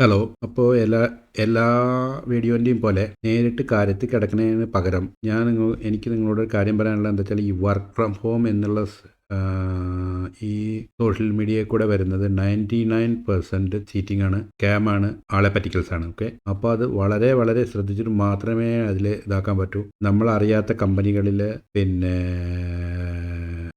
Hello അപ്പോൾ എല്ലാ എല്ലാ വീഡിയോന്റെയും പോലെ നേരിട്ട് കാര്യത്തിൽ കിടക്കുന്നതിന് പകരം ഞാൻ നിങ്ങൾ എനിക്ക് നിങ്ങളോട് ഒരു കാര്യം പറയാനുള്ളത് എന്താ വെച്ചാൽ ഈ വർക്ക് ഫ്രം ഹോം എന്നുള്ള ഈ സോഷ്യൽ മീഡിയയിൽ കൂടെ വരുന്നത് നയന്റി നയൻ പെർസെന്റ് ചീറ്റിംഗ് ആണ് ക്യാമാണ് ആളെ പറ്റിക്കൽസ് ആണ് ഓക്കെ അപ്പോൾ അത് വളരെ വളരെ ശ്രദ്ധിച്ചിട്ട് മാത്രമേ അതിൽ ഇതാക്കാൻ പറ്റൂ. നമ്മൾ അറിയാത്ത കമ്പനികളിൽ പിന്നെ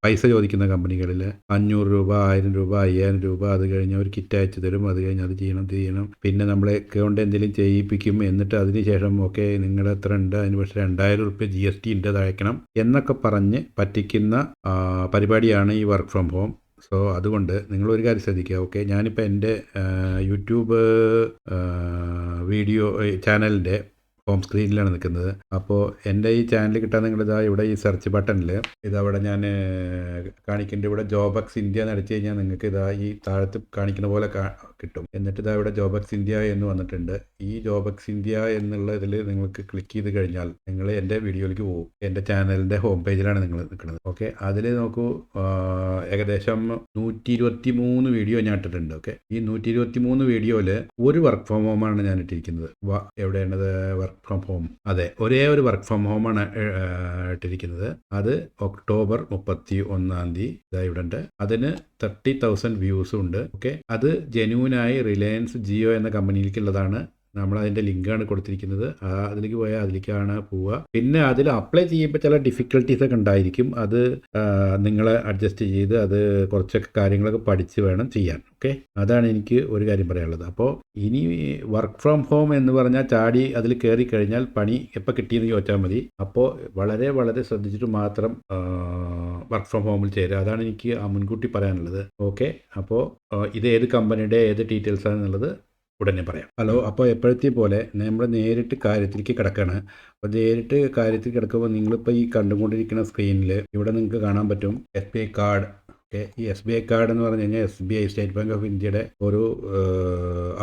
പൈസ ചോദിക്കുന്ന കമ്പനികളിൽ അഞ്ഞൂറ് രൂപ ആയിരം രൂപ അയ്യായിരം രൂപ അത് കഴിഞ്ഞ് അവർ കിറ്റ് അയച്ചു തരും. അത് കഴിഞ്ഞ് അത് ചെയ്യണം ഇത് ചെയ്യണം. പിന്നെ നമ്മളെ കൊണ്ട് എന്തെങ്കിലും ചെയ്യിപ്പിക്കും. എന്നിട്ട് അതിന് ശേഷം ഓക്കെ നിങ്ങൾ എത്ര ഉണ്ട്? അതിന് പക്ഷേ രണ്ടായിരം റുപ്യ ജി എസ് ടി ഉണ്ട് അയക്കണം എന്നൊക്കെ പറഞ്ഞ് പറ്റിക്കുന്ന പരിപാടിയാണ് ഈ വർക്ക് ഫ്രം ഹോം സോ അതുകൊണ്ട് നിങ്ങൾ ഒരു കാര്യം ശ്രദ്ധിക്കുക. ഓക്കെ ഞാനിപ്പോൾ എന്റെ യൂട്യൂബ് വീഡിയോ ചാനലിന്റെ ഹോം സ്ക്രീനിലാണ് നിൽക്കുന്നത്. അപ്പോൾ എന്റെ ഈ ചാനൽ കിട്ടാൻ നിങ്ങൾ ഇതാ ഇവിടെ ഈ സെർച്ച് ബട്ടണിൽ ഇതവിടെ ഞാൻ കാണിക്കേണ്ട ഇവിടെ ജോബക്സ് ഇന്ത്യ എന്ന് അടിച്ചു കഴിഞ്ഞാൽ നിങ്ങൾക്ക് ഇതാ ഈ താഴത്ത് കാണിക്കുന്ന പോലെ കിട്ടും. എന്നിട്ട് ഇതാ ഇവിടെ ജോബക്സ് ഇന്ത്യ എന്ന് വന്നിട്ടുണ്ട്. ഈ ജോബക്സ് ഇന്ത്യ എന്നുള്ള ഇതിൽ നിങ്ങൾക്ക് ക്ലിക്ക് ചെയ്ത് കഴിഞ്ഞാൽ നിങ്ങൾ എന്റെ വീഡിയോയിലേക്ക് പോകും. എന്റെ ചാനലിന്റെ ഹോം പേജിലാണ് നിങ്ങൾ നിൽക്കുന്നത്. ഓക്കെ അതിൽ നോക്കൂ ഏകദേശം നൂറ്റി ഇരുപത്തി മൂന്ന് വീഡിയോ ഞാൻ ഇട്ടിട്ടുണ്ട്. ഓക്കെ ഈ നൂറ്റി ഇരുപത്തി മൂന്ന് വീഡിയോയിൽ ഒരു വർക്ക് ഫ്രം ഹോം ആണ് ഞാൻ ഇട്ടിരിക്കുന്നത്. എവിടെയാണത്? വർക്ക് ഫ്രം ഹോം അതെ ഒരേ ഒരു വർക്ക് ഫ്രം ഹോം ആണ് ഇട്ടിരിക്കുന്നത്. അത് ഒക്ടോബർ മുപ്പത്തി ഒന്നാം തീയതി. ഇതാ ഇവിടെ അതിന് തേർട്ടി തൗസൻഡ് വ്യൂസും ഉണ്ട്. ഓക്കെ അത് ജെന്യൂനായി റിലയൻസ് ജിയോ എന്ന കമ്പനിയിലേക്കുള്ളതാണ് നമ്മൾ അതിന്റെ ലിങ്കാണ് കൊടുത്തിരിക്കുന്നത്. അതിലേക്ക് പോയാൽ അതിലേക്കാണ് പോവുക. പിന്നെ അതിൽ അപ്ലൈ ചെയ്യുമ്പോൾ ചില ഡിഫിക്കൽട്ടീസ് ഒക്കെ ഉണ്ടായിരിക്കും. അത് നിങ്ങൾ അഡ്ജസ്റ്റ് ചെയ്ത് അത് കുറച്ചൊക്കെ കാര്യങ്ങളൊക്കെ പഠിച്ച് വേണം ചെയ്യാൻ. ഓക്കെ അതാണ് എനിക്ക് ഒരു കാര്യം പറയാനുള്ളത്. അപ്പോൾ ഇനി വർക്ക് ഫ്രം ഹോം എന്ന് പറഞ്ഞാൽ ചാടി അതിൽ കയറി കഴിഞ്ഞാൽ പണി എപ്പോൾ കിട്ടിയെന്ന് ചോദിച്ചാൽ മതി. അപ്പോൾ വളരെ വളരെ ശ്രദ്ധിച്ചിട്ട് മാത്രം വർക്ക് ഫ്രം ഹോമിൽ ചേരുക. അതാണ് എനിക്ക് മുൻകൂട്ടി പറയാനുള്ളത്. ഓക്കെ അപ്പോൾ ഇത് ഏത് കമ്പനിയുടെ ഏത് ഡീറ്റെയിൽസ് ആണെന്നുള്ളത് ഉടനെ പറയാം. ഹലോ അപ്പോൾ എപ്പോഴത്തെ പോലെ നമ്മൾ നേരിട്ട് കാര്യത്തിലേക്ക് കിടക്കുകയാണ് അപ്പോൾ നേരിട്ട് കാര്യത്തിൽ കിടക്കുമ്പോൾ നിങ്ങളിപ്പോൾ ഈ കണ്ടുകൊണ്ടിരിക്കുന്ന സ്ക്രീനിൽ ഇവിടെ നിങ്ങൾക്ക് കാണാൻ പറ്റും എസ് ബി ഐ കാർഡ്. ഈ എസ് ബി ഐ കാർഡ് എന്ന് പറഞ്ഞു കഴിഞ്ഞാൽ S B I state bank of ഇന്ത്യയുടെ ഒരു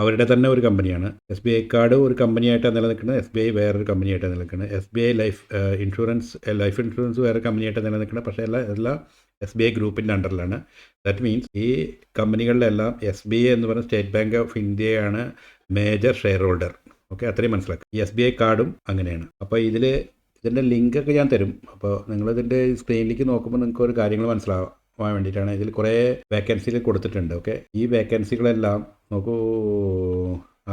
അവരുടെ തന്നെ ഒരു കമ്പനിയാണ്. എസ് ബി ഐ കാർഡ് ഒരു കമ്പനിയായിട്ടാണ് നിലനിൽക്കുന്നത്. എസ് ബി ഐ വേറൊരു കമ്പനിയായിട്ടാണ് നിലനിൽക്കുന്നത്. S B I life insurance life insurance വേറെ കമ്പനിയായിട്ടാണ് നിലനിൽക്കുന്നത്. പക്ഷേ എല്ലാ എല്ലാം എസ് ബി ഐ ഗ്രൂപ്പിന്റെ അണ്ടറിലാണ്. ദാറ്റ് മീൻസ് ഈ കമ്പനികളിലെല്ലാം എസ് ബി ഐ എന്ന് പറഞ്ഞ സ്റ്റേറ്റ് ബാങ്ക് ഓഫ് ഇന്ത്യയാണ് മേജർ ഷെയർ ഹോൾഡർ ഓക്കെ അത്രയും മനസ്സിലാക്കുക ഈ എസ് ബി ഐ കാർഡും അങ്ങനെയാണ്. അപ്പോൾ ഇതിൽ ഇതിന്റെ ലിങ്കൊക്കെ ഞാൻ തരും. അപ്പോൾ നിങ്ങളിതിന്റെ സ്ക്രീനിലേക്ക് നോക്കുമ്പോൾ നിങ്ങൾക്ക് ഒരു കാര്യങ്ങൾ മനസ്സിലാവാൻ വേണ്ടിയിട്ടാണ് ഇതിൽ കുറേ വേക്കൻസികൾ കൊടുത്തിട്ടുണ്ട്. ഓക്കെ ഈ വേക്കൻസികളെല്ലാം നോക്കൂ.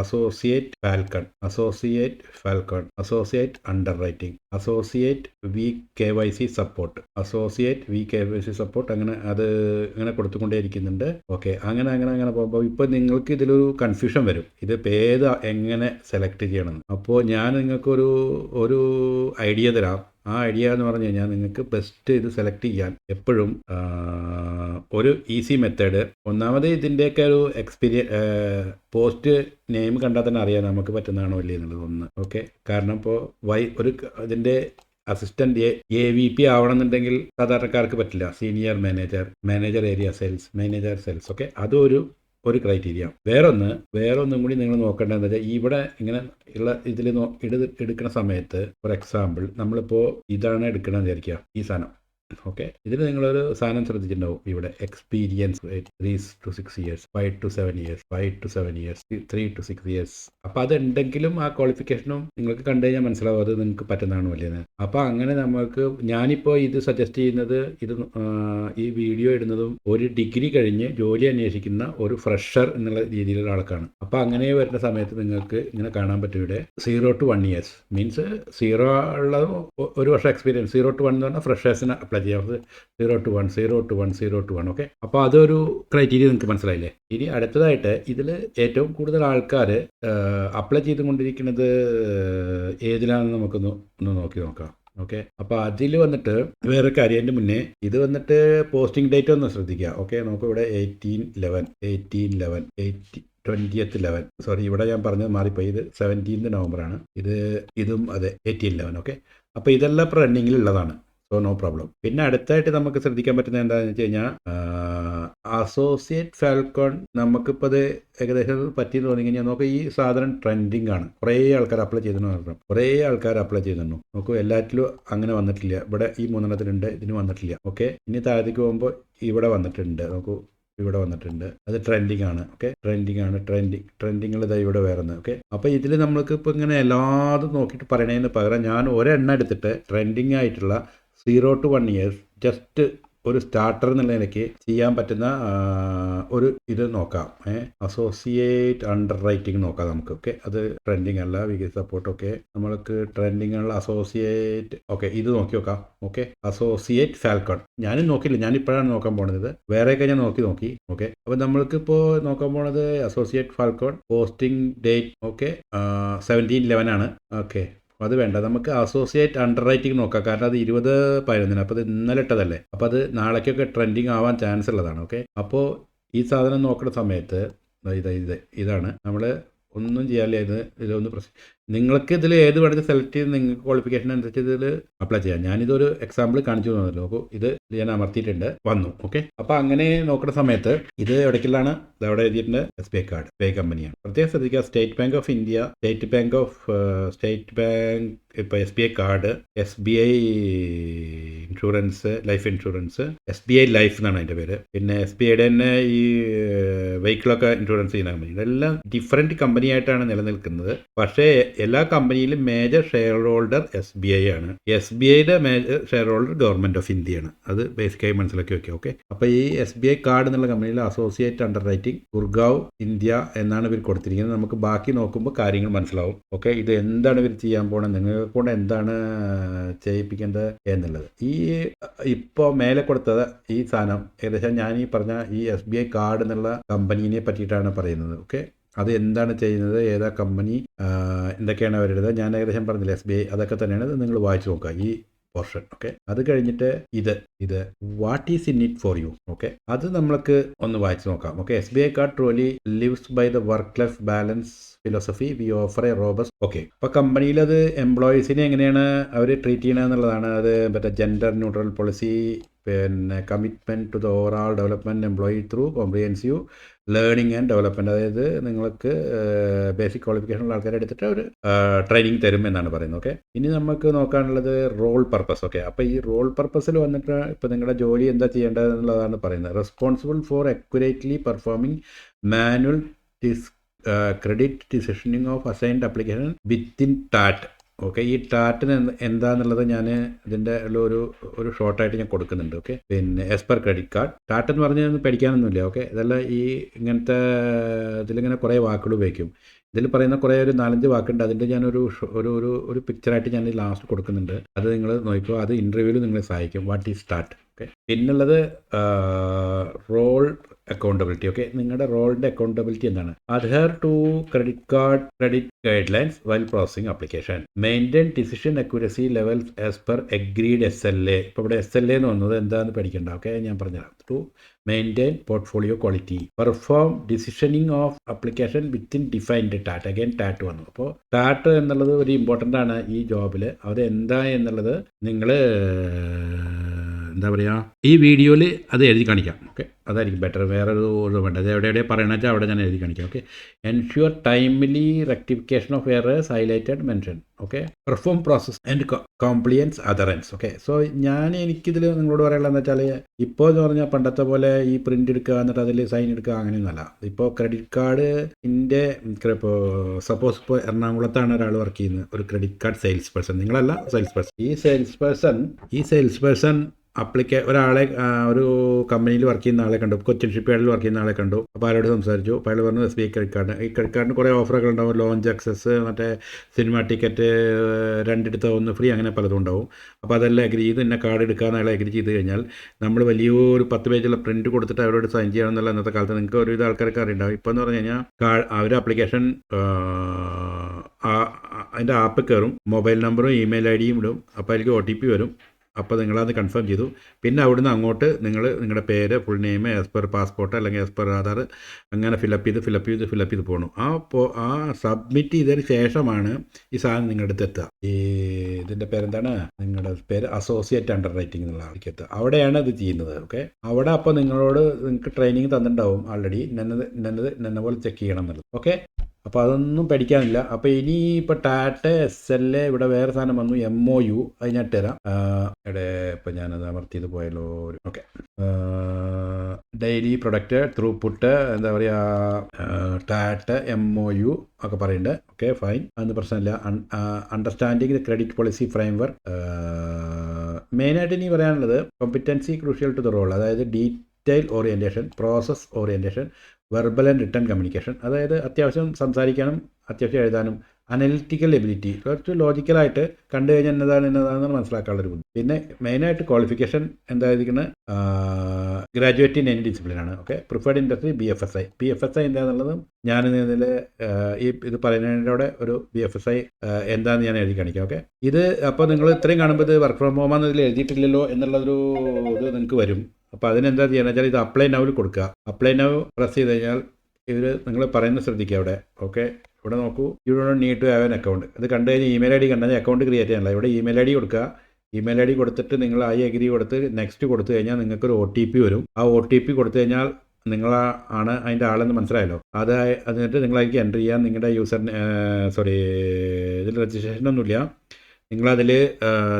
Associate falcon associate falcon associate underwriting associate V K Y C support associate V K Y C support അങ്ങനെ അത് ഇങ്ങനെ കൊടുത്തുകൊണ്ടേയിരിക്കുന്നുണ്ട്. ഓക്കെ അങ്ങനെ അങ്ങനെ അങ്ങനെ പോകുമ്പോൾ ഇപ്പോൾ നിങ്ങൾക്ക് ഇതിലൊരു കൺഫ്യൂഷൻ വരും. ഇത് ഏത് എങ്ങനെ സെലക്ട് ചെയ്യണം അപ്പോൾ ഞാൻ നിങ്ങൾക്കൊരു ഒരു ഐഡിയ തരാം. ആ ഐഡിയ എന്ന് പറഞ്ഞു കഴിഞ്ഞാൽ നിങ്ങൾക്ക് ബെസ്റ്റ് ഇത് സെലക്ട് ചെയ്യാൻ എപ്പോഴും ഒരു ഈസി മെത്തേഡ് ഒന്നാമത് ഇതിന്റെയൊക്കെ ഒരു എക്സ്പീരിയൻ പോസ്റ്റ് നെയിം കണ്ടാൽ തന്നെ അറിയാം നമുക്ക് പറ്റുന്നതാണോ ഇല്ലേ എന്നുള്ളത് ഒന്ന്. ഓക്കെ കാരണം ഇപ്പോൾ വൈ ഒരു അതിന്റെ അസിസ്റ്റന്റ് എ വി പി ആവണമെന്നുണ്ടെങ്കിൽ സാധാരണക്കാർക്ക് പറ്റില്ല. Senior manager manager area sales manager sales okay അതൊരു ഒരു ക്രൈറ്റീരിയ വേറൊന്ന് വേറൊന്നും കൂടി നിങ്ങൾ നോക്കേണ്ടതെന്ന് വെച്ചാൽ ഇവിടെ ഇങ്ങനെ ഉള്ള ഇതിൽ എടുക്കുന്ന സമയത്ത് ഫോർ എക്സാമ്പിൾ നമ്മളിപ്പോൾ ഇതാണ് എടുക്കണമെന്ന് വിചാരിക്കുക ഈ സാധനം. ഓക്കെ ഇതിൽ നിങ്ങളൊരു സാധനം ശ്രദ്ധിച്ചിട്ടുണ്ടാവും. ഇവിടെ experience three to six years five to seven years five to seven years three to six years അപ്പോൾ അതുണ്ടെങ്കിലും ആ ക്വാളിഫിക്കേഷനും നിങ്ങൾക്ക് കണ്ടു കഴിഞ്ഞാൽ മനസ്സിലാവും. അത് നിങ്ങൾക്ക് പറ്റുന്നതാണോ അല്ലേന്ന് അപ്പോൾ അങ്ങനെ നമുക്ക് ഞാനിപ്പോൾ ഇത് സജസ്റ്റ് ചെയ്യുന്നത് ഇത് ഈ വീഡിയോ ഇടുന്നതും ഒരു ഡിഗ്രി കഴിഞ്ഞ് ജോലി അന്വേഷിക്കുന്ന ഒരു ഫ്രഷർ എന്നുള്ള രീതിയിലുള്ള ആൾക്കാണ്. അപ്പോൾ അങ്ങനെ വരുന്ന സമയത്ത് നിങ്ങൾക്ക് ഇങ്ങനെ കാണാൻ പറ്റും ഇവിടെ zero to one years means zero ഉള്ള ഒരു വർഷം എക്സ്പീരിയൻസ് സീറോ ടു വൺ എന്ന് പറഞ്ഞാൽ ഫ്രഷേഴ്സിന് അപ്ലൈ ചെയ്യാം zero to one zero to one zero to one okay അപ്പോൾ അതൊരു ക്രൈറ്റീരിയ നിങ്ങൾക്ക് മനസ്സിലായില്ലേ? ഇനി അടുത്തതായിട്ട് ഇതിൽ ഏറ്റവും കൂടുതൽ ആൾക്കാർ അപ്ലൈ ചെയ്തുകൊണ്ടിരിക്കുന്നത് ഏതിലാണെന്ന് നമുക്കൊന്ന് ഒന്ന് നോക്കി നോക്കാം ഓക്കെ അപ്പോൾ അതിൽ വന്നിട്ട് വേറെ കാര്യം അതിന്റെ മുന്നേ ഇത് വന്നിട്ട് പോസ്റ്റിംഗ് ഡേറ്റ് ഒന്ന് ശ്രദ്ധിക്കുക ഓക്കെ നമുക്ക് ഇവിടെ eighteen eleven eighteen eleven eighty twentieth eleven sorry ഇവിടെ ഞാൻ പറഞ്ഞത് മാറിപ്പോയി. ഇത് സെവന്റീൻത് നവംബറാണ് ഇത് ഇതും അതെ എയ്റ്റീൻ ലെവൻ ഓക്കെ അപ്പോൾ ഇതെല്ലാം ഇപ്പോൾ റണ്ണിങ്ങിലുള്ളതാണ് സോ നോ പ്രോബ്ലം പിന്നെ അടുത്തായിട്ട് നമുക്ക് ശ്രദ്ധിക്കാൻ പറ്റുന്നത് എന്താണെന്ന് വെച്ച് കഴിഞ്ഞാൽ അസോസിയേറ്റ് ഫാൽക്കോൺ നമുക്കിപ്പോൾ അത് ഏകദേശം പറ്റി തോന്നി കഴിഞ്ഞാൽ നമുക്ക് ഈ സാധനം ട്രെൻഡിങ് ആണ്. കുറേ ആൾക്കാർ അപ്ലൈ ചെയ്തെന്ന് പറഞ്ഞു. കുറേ ആൾക്കാർ അപ്ലൈ ചെയ്തിരുന്നു. നോക്കൂ എല്ലാറ്റിലും അങ്ങനെ വന്നിട്ടില്ല. ഇവിടെ ഈ മൂന്നെണ്ണത്തിലുണ്ട് ഇതിന് വന്നിട്ടില്ല. ഓക്കെ ഇനി താഴത്തേക്ക് പോകുമ്പോൾ ഇവിടെ വന്നിട്ടുണ്ട്. നോക്കൂ ഇവിടെ വന്നിട്ടുണ്ട്. അത് ട്രെൻഡിങ് ആണ്. ഓക്കെ ട്രെൻഡിങ് ആണ് ട്രെൻഡിങ് ട്രെൻഡിങ്ങിൽ ഇതാ ഇവിടെ വരുന്നത് ഓക്കെ അപ്പോൾ ഇതിൽ നമ്മൾക്ക് ഇപ്പോൾ ഇങ്ങനെ എല്ലാതും നോക്കിയിട്ട് പറയണതിന് പകരം ഞാൻ ഒരെണ്ണം എടുത്തിട്ട് ട്രെൻഡിങ് ആയിട്ടുള്ള zero to one years just ഒരു സ്റ്റാർട്ടർ എന്നുള്ള നിലയ്ക്ക് ചെയ്യാൻ പറ്റുന്ന ഒരു ഇത് നോക്കാം അസോസിയേറ്റ് അണ്ടർ റൈറ്റിംഗ് നോക്കാം നമുക്ക് ഓക്കെ. അത് ട്രെൻഡിങ് അല്ല വികസ സപ്പോർട്ട് ഓക്കെ. നമ്മൾക്ക് ട്രെൻഡിങ് ഉള്ള അസോസിയേറ്റ് ഓക്കെ ഇത് നോക്കി നോക്കാം ഓക്കെ. അസോസിയേറ്റ് ഫാൽക്കൺ ഞാനും നോക്കിയില്ല ഞാനിപ്പോഴാണ് നോക്കാൻ പോണത്. വേറെയൊക്കെ ഞാൻ നോക്കി നോക്കി ഓക്കെ. അപ്പോൾ നമ്മൾക്ക് ഇപ്പോ നോക്കാൻ പോണത് associate falcon posting date okay. Seventeen eleven ആണ് ഓക്കെ. അത് വേണ്ട. നമുക്ക് അസോസിയേറ്റ് അണ്ടർ റൈറ്റിംഗ് നോക്കാം. കാരണം അത് ഇരുപത് പതിനൊന്നിന് അപ്പോൾ അത് ഇന്നലെ ഇട്ടതല്ലേ? അപ്പോൾ അത് നാളേക്കൊക്കെ ട്രെൻഡിങ് ആവാൻ ചാൻസ് ഉള്ളതാണ് ഓക്കെ അപ്പോൾ ഈ സാധനം നോക്കുന്ന സമയത്ത് ഇത് ഇത് ഇതാണ്. നമ്മൾ ഒന്നും ചെയ്യാനില്ല. ഇത് ഇതൊന്ന് പ്രശ്നം നിങ്ങൾക്ക് ഇതിൽ ഏത് വേണമെങ്കിൽ സെലക്ട് ചെയ്ത് നിങ്ങൾക്ക് ക്വാളിഫിക്കേഷൻ അനുസരിച്ച് ഇതിൽ അപ്ലൈ ചെയ്യാം. ഞാനിതൊരു എക്സാമ്പിൾ കാണിച്ചു തന്നല്ലോ അപ്പോൾ ഇത് ഞാൻ അമർത്തിയിട്ടുണ്ട്. വന്നു. ഓക്കെ അപ്പോൾ അങ്ങനെ നോക്കുന്ന സമയത്ത് ഇത് എവിടേക്കുള്ളതാണ് ഇത് അവിടെ എഴുതിയിട്ടുണ്ട്. S B I card pay കമ്പനിയാണ് പ്രത്യേകം ശ്രദ്ധിക്കുക. State bank of India state bank of state bank ഇപ്പോൾ S B I card S B I insurance life insurance S B I life എന്നാണ് അതിന്റെ പേര്. പിന്നെ എസ് ബി ഐയുടെ തന്നെ ഈ വെഹിക്കിളൊക്കെ ഇൻഷുറൻസ് ചെയ്യുന്ന കമ്പനി ഇതെല്ലാം ഡിഫറെന്റ് കമ്പനിയായിട്ടാണ് നിലനിൽക്കുന്നത്. പക്ഷേ എല്ലാ കമ്പനിയിലും major share holder S B I ആണ് എസ് ബി ഐയുടെ major share holder government of ഇന്ത്യയാണ് അത് ബേസിക്കായി മനസ്സിലാക്കി വെക്കുക ഓക്കെ അപ്പോൾ ഈ എസ് ബി ഐ കാർഡ് എന്നുള്ള കമ്പനിയിൽ associate underwriting Gurgaon India എന്നാണ് ഇവർ കൊടുത്തിരിക്കുന്നത്. നമുക്ക് ബാക്കി നോക്കുമ്പോൾ കാര്യങ്ങൾ മനസ്സിലാവും ഓക്കെ ഇത് എന്താണ് ഇവർ ചെയ്യാൻ പോകുന്നത് നിങ്ങൾക്ക് കൊണ്ട് എന്താണ് ചെയ്യിപ്പിക്കേണ്ടത് എന്നുള്ളത്. ഈ ഇപ്പോൾ മേലെ കൊടുത്തത് ഈ സാധനം ഏകദേശം ഞാൻ ഈ പറഞ്ഞ ഈ എസ് ബി ഐ കാർഡ് എന്നുള്ള കമ്പനീനെ പറ്റിയിട്ടാണ് പറയുന്നത് ഓക്കെ അത് എന്താണ് ചെയ്യുന്നത്? ഏതാ കമ്പനി? എന്തൊക്കെയാണ് അവരുടേത്? ഞാൻ ഏകദേശം പറഞ്ഞില്ല എസ് ബി ഐ അതൊക്കെ തന്നെയാണ്. നിങ്ങൾ വായിച്ചു നോക്കുക ഈ പോർഷൻ ഓക്കെ? അത് കഴിഞ്ഞിട്ട് ഇത് ഇത്. What is in it for you okay? അത് നമ്മൾക്ക് ഒന്ന് വായിച്ചു നോക്കാം okay? S B I card truly lives by the work life balance philosophy we offer a robust okay? അപ്പോൾ കമ്പനിയിൽ അത് എംപ്ലോയീസിനെ എങ്ങനെയാണ് അവർ ട്രീറ്റ് ചെയ്യണമെന്നുള്ളതാണ് അത് മറ്റേ ജെൻഡർ ന്യൂട്രൽ പോളിസി പിന്നെ commitment to the overall development employee through comprehensive learning and development അതായത് നിങ്ങൾക്ക് ബേസിക് ക്വാളിഫിക്കേഷനുള്ള ആൾക്കാരെ എടുത്തിട്ട് ഒരു ട്രെയിനിങ് തരും എന്നാണ് പറയുന്നത് ഓക്കെ ഇനി നമുക്ക് നോക്കാനുള്ളത് റോൾ പർപ്പസ് ഓക്കെ അപ്പോൾ ഈ റോൾ പർപ്പസിൽ വന്നിട്ട് ഇപ്പോൾ നിങ്ങളുടെ ജോലി എന്താ ചെയ്യേണ്ടത് എന്നുള്ളതാണ് പറയുന്നത് responsible for accurately performing manual dis credit decisioning of assigned application within TAT okay ഈ ടാറ്റിന് എന്ത് എന്താന്നുള്ളത് ഞാൻ ഇതിന്റെ ഉള്ള ഒരു ഒരു ഷോർട്ടായിട്ട് ഞാൻ കൊടുക്കുന്നുണ്ട് ഓക്കെ പിന്നെ as per credit card TAT എന്ന് പറഞ്ഞാൽ പഠിക്കാനൊന്നുമില്ല ഓക്കെ ഇതെല്ലാം ഈ ഇങ്ങനത്തെ ഇതിലിങ്ങനെ കുറേ വാക്കുകൾ ഉപയോഗിക്കും. ഇതിൽ പറയുന്ന കുറേ ഒരു നാലഞ്ച് വാക്കുണ്ട് അതിന്റെ ഞാനൊരു ഒരു ഒരു ഒരു പിക്ചറായിട്ട് ഞാൻ ലാസ്റ്റ് കൊടുക്കുന്നുണ്ട്. അത് നിങ്ങൾ നോക്കുക അത് ഇന്റർവ്യൂവിൽ നിങ്ങളെ സഹായിക്കും. വാട്ട് ഈസ് സ്റ്റാർട്ട് ഓക്കെ പിന്നുള്ളത് റോൾ അക്കൗണ്ടബിലിറ്റി ഓക്കെ നിങ്ങളുടെ റോളിന്റെ അക്കൗണ്ടബിലിറ്റി എന്താണ്? Adhere to credit card credit guidelines while processing application maintain decision accuracy levels as per agreed S L A ഇപ്പോൾ ഇവിടെ എസ് എൽ എ എന്ന് വന്നത് എന്താണെന്ന് പഠിക്കണ്ട ഓക്കെ ഞാൻ പറഞ്ഞുതരാം. To maintain portfolio quality perform decisioning of application within defined TAT again TAT വന്നു. അപ്പോൾ ടാറ്റ് എന്നുള്ളത് ഒരു ഇമ്പോർട്ടന്റ് ആണ് ഈ ജോബിൽ അത് എന്താ എന്നുള്ളത് നിങ്ങൾ എന്താ പറയുക ഈ വീഡിയോയിൽ അത് എഴുതി കാണിക്കാം ഓക്കെ? അതായിരിക്കും ബെറ്റർ വേറെ ഒരു ഇത് വേണ്ട. അത് എവിടെ എവിടെ പറയണ വെച്ചാൽ അവിടെ ഞാൻ എഴുതി കാണിക്കാം okay? Ensure timely rectification of errors highlighted mention okay? Perform process and compliance adherence okay? So ഞാൻ എനിക്കിതിൽ നിങ്ങളോട് പറയാനുള്ളതെന്ന് വെച്ചാൽ ഇപ്പോൾ എന്ന് പറഞ്ഞാൽ പണ്ടത്തെ പോലെ ഈ പ്രിന്റ് എടുക്കുക എന്നിട്ട് അതിൽ സൈൻ എടുക്കുക അങ്ങനെയൊന്നുമല്ല ഇപ്പോൾ ക്രെഡിറ്റ് കാർഡ് ഇന്റെ ഇപ്പോൾ സപ്പോസ് ഇപ്പോൾ എറണാകുളത്താണ് ഒരാൾ വർക്ക് ചെയ്യുന്നത്. ഒരു ക്രെഡിറ്റ് കാർഡ് സെയിൽസ് പേഴ്സൺ നിങ്ങളല്ല സെയിൽസ് പേഴ്സൺ ഈ സെയിൽസ് പേഴ്സൺ ഈ സെയിൽസ് പേഴ്സൺ അപ്ലിക്ക ഒരാളെ ഒരു കമ്പനിയിൽ വർക്ക് ചെയ്യുന്ന ആളെ കണ്ടു. കൊച്ചിൻ ഷിപ്പ്യാർഡിൽ വർക്ക് ചെയ്യുന്ന ആളെ കണ്ടു. അപ്പോൾ അയാളോട് സംസാരിച്ചു? അപ്പോൾ അയാൾ പറഞ്ഞു എസ് ബി ക്രെഡിറ്റ് കാർഡ് ഈ ക്രെഡിറ്റ് കാർഡിന് കുറേ ഓഫറുകൾ ഉണ്ടാവും. ലോഞ്ച് ആക്സസ് മറ്റേ സിനിമ ടിക്കറ്റ് രണ്ടിടത്ത് ഒന്ന് ഫ്രീ അങ്ങനെ പലതും ഉണ്ടാവും. അപ്പോൾ അതെല്ലാം അഗ്രി ചെയ്ത് ഇന്ന കാർഡ് എടുക്കാമെന്ന് അയാൾ അഗ്രി ചെയ്ത് കഴിഞ്ഞാൽ നമ്മൾ വലിയൊരു പത്ത് പേജുള്ള പ്രിന്റ് കൊടുത്തിട്ട് അവരോട് സൈൻ ചെയ്യണം എന്നുള്ള ഇന്നത്തെ കാലത്ത്. നിങ്ങൾക്ക് ഒരുവിധ ആൾക്കാർക്ക് അറിയുണ്ടാവും. ഇപ്പോൾ എന്ന് പറഞ്ഞു കഴിഞ്ഞാൽ അവർ ആപ്ലിക്കേഷൻ അതിന്റെ ആപ്പ് കയറും. മൊബൈൽ നമ്പറും ഇമെയിൽ ഐ ഡിയും ഇടും. അപ്പോൾ അതിലേക്ക് ഒ ടി പി വരും. അപ്പോൾ നിങ്ങളത് കൺഫേം ചെയ്തു. പിന്നെ അവിടുന്ന് അങ്ങോട്ട് നിങ്ങൾ നിങ്ങളുടെ പേര് full name as per passport അല്ലെങ്കിൽ ആസ് പെർ ആധാർ അങ്ങനെ ഫിലപ്പ് ചെയ്ത് ഫിലപ്പ് ചെയ്ത് ഫിലപ്പ് ചെയ്ത് പോകണം ആ പോ ആ സബ്മിറ്റ് ചെയ്തതിന് ശേഷമാണ് ഈ സാധനം നിങ്ങളുടെ അടുത്ത് എത്തുക ഈ ഇതിന്റെ പേരെന്താണ്? നിങ്ങളുടെ പേര് അസോസിയേറ്റ് അണ്ടർ റൈറ്റിംഗ് എന്നുള്ള ആൾക്ക് എത്തുക അവിടെയാണ് ഇത് ചെയ്യുന്നത് ഓക്കെ അവിടെ അപ്പോൾ നിങ്ങളോട് നിങ്ങൾക്ക് ട്രെയിനിങ് തന്നിട്ടുണ്ടാവും ആൾറെഡി നന്നത് നന്നത് നന്ന പോലെ ചെക്ക് ചെയ്യണം എന്നുള്ളത് ഓക്കെ അപ്പോൾ അതൊന്നും പഠിക്കാനില്ല. അപ്പോൾ ഇനി ഇപ്പോൾ ടാറ്റ എസ് എൽ എ ഇവിടെ വേറെ സാധനം വന്നു എം ഒ യു അത് ഞാൻ ആ, ഇവിടെ ഇപ്പോൾ ഞാനത് അമർത്തിയത് പോയല്ലോ okay. Daily product throughput എന്താ പറയുക ടാറ്റ എം ഒ യു ഒക്കെ പറയുന്നുണ്ട് ഓക്കെ ഫൈൻ. അതൊന്നും പ്രശ്നമില്ല. Understanding the credit policy framework മെയിനായിട്ട് ഇനി പറയാനുള്ളത് competency crucial to the role അതായത് detail orientation process orientation verbal and written communication അതായത് അത്യാവശ്യം സംസാരിക്കാനും അത്യാവശ്യം എഴുതാനും അനലിറ്റിക്കൽ എബിലിറ്റി കുറച്ച് ലോജിക്കലായിട്ട് കണ്ടു കഴിഞ്ഞാൽ എന്നതാണ് എന്നതാണെന്ന് മനസ്സിലാക്കാനുള്ള ഒരു ബുദ്ധി. പിന്നെ മെയിനായിട്ട് ക്വാളിഫിക്കേഷൻ എന്തായിരിക്കുന്നത് graduate in any ഡിസിപ്ലിനാണ് okay preferred industry B F S I B F S I എന്താണെന്നുള്ളതും ഞാൻ ഇതിൽ ഈ ഇത് പറയുന്നതിന്റെ ഒരു ബി എഫ് എസ് ഐ എന്താണെന്ന് ഞാൻ എഴുതി കാണിക്കാം. ഓക്കെ ഇത് അപ്പോൾ നിങ്ങൾ ഇത്രയും കാണുമ്പോൾ ഇത് വർക്ക് ഫ്രം ഹോം ഇതിൽ എഴുതിയിട്ടില്ലല്ലോ എന്നുള്ളൊരു ഇത് നിങ്ങൾക്ക് വരും. അപ്പോൾ അതിനെന്താ ചെയ്യുക വെച്ചാൽ ഇത് അപ്ലൈ നൗവിൽ കൊടുക്കുക. അപ്ലൈ നൗ പ്രസ് ചെയ്ത് കഴിഞ്ഞാൽ ഇവർ നിങ്ങൾ പറയുന്നത് ശ്രദ്ധിക്കുക അവിടെ. ഓക്കെ ഇവിടെ നോക്കൂ. You don't need to have an account ഇത് കണ്ടു കഴിഞ്ഞാൽ ഇമെയിൽ ഐ ഡി കണ്ടാൽ അക്കൗണ്ട് ക്രിയേറ്റ് ചെയ്യാനില്ല. ഇവിടെ ഇമെയിൽ ഐ ഡി കൊടുക്കുക. ഇമെയിൽ ഐ ഡി കൊടുത്തിട്ട് നിങ്ങൾ ഐ എഗ്രി കൊടുത്ത് നെക്സ്റ്റ് കൊടുത്തു കഴിഞ്ഞാൽ നിങ്ങൾക്കൊരു ഒ ടി പി വരും. ആ ഒ ടി പി കൊടുത്തു കഴിഞ്ഞാൽ നിങ്ങൾ ആണ് അതിന്റെ ആളെന്ന് മനസ്സിലായല്ലോ. അത് എന്നിട്ട് നിങ്ങളതിലേക്ക് എന്റർ ചെയ്യാൻ നിങ്ങളുടെ യൂസർ സോറി ഇതിൽ രജിസ്ട്രേഷൻ ഒന്നുമില്ല. നിങ്ങളതിൽ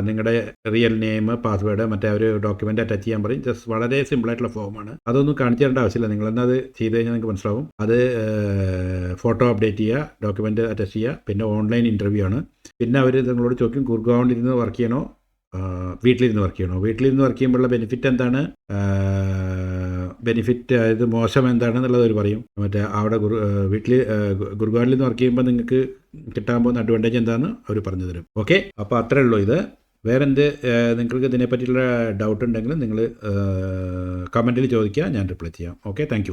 നിങ്ങളുടെ റിയൽ നെയിം പാസ്വേഡ് മറ്റേ ഒരു ഡോക്യുമെന്റ് അറ്റാച്ച് ചെയ്യാൻ പറയും. ജസ്റ്റ് വളരെ സിമ്പിളായിട്ടുള്ള ഫോമാണ് അതൊന്നും കാണിച്ചു തരേണ്ട ആവശ്യമില്ല. നിങ്ങൾ അത് ചെയ്ത് കഴിഞ്ഞാൽ നിങ്ങൾക്ക് മനസ്സിലാവും. അത് ഫോട്ടോ അപ്ഡേറ്റ് ചെയ്യുക ഡോക്യുമെന്റ് അറ്റാച്ച് ചെയ്യുക പിന്നെ ഓൺലൈൻ ഇന്റർവ്യൂ ആണ്. പിന്നെ അവർ നിങ്ങളോട് ചോദിക്കും ഗുർഗാവിലിരുന്ന് വർക്ക് ചെയ്യണോ? വീട്ടിലിരുന്ന് വർക്ക് ചെയ്യണോ? വീട്ടിലിരുന്ന് വർക്ക് ചെയ്യുമ്പോഴുള്ള ബെനിഫിറ്റ് എന്താണ്? ബെനിഫിറ്റ് അതായത് മോശം എന്താണെന്നുള്ളത് അവർ പറയും. മറ്റേ അവിടെ ഗുരു വീട്ടിൽ ഗുരുവായൂരിൽ നിന്ന് വർക്ക് ചെയ്യുമ്പോൾ നിങ്ങൾക്ക് കിട്ടാൻ പോകുന്ന അഡ്വാന്റേജ് എന്താണെന്ന് അവർ പറഞ്ഞു തരും. ഓക്കെ അപ്പോൾ അത്രേ ഉള്ളൂ ഇത്. വേറെ എന്ത് നിങ്ങൾക്ക് ഇതിനെപ്പറ്റിയുള്ള ഡൗട്ട് ഉണ്ടെങ്കിൽ നിങ്ങൾ കമന്റിൽ ചോദിക്കുക ഞാൻ റിപ്ലൈ ചെയ്യാം. Okay thank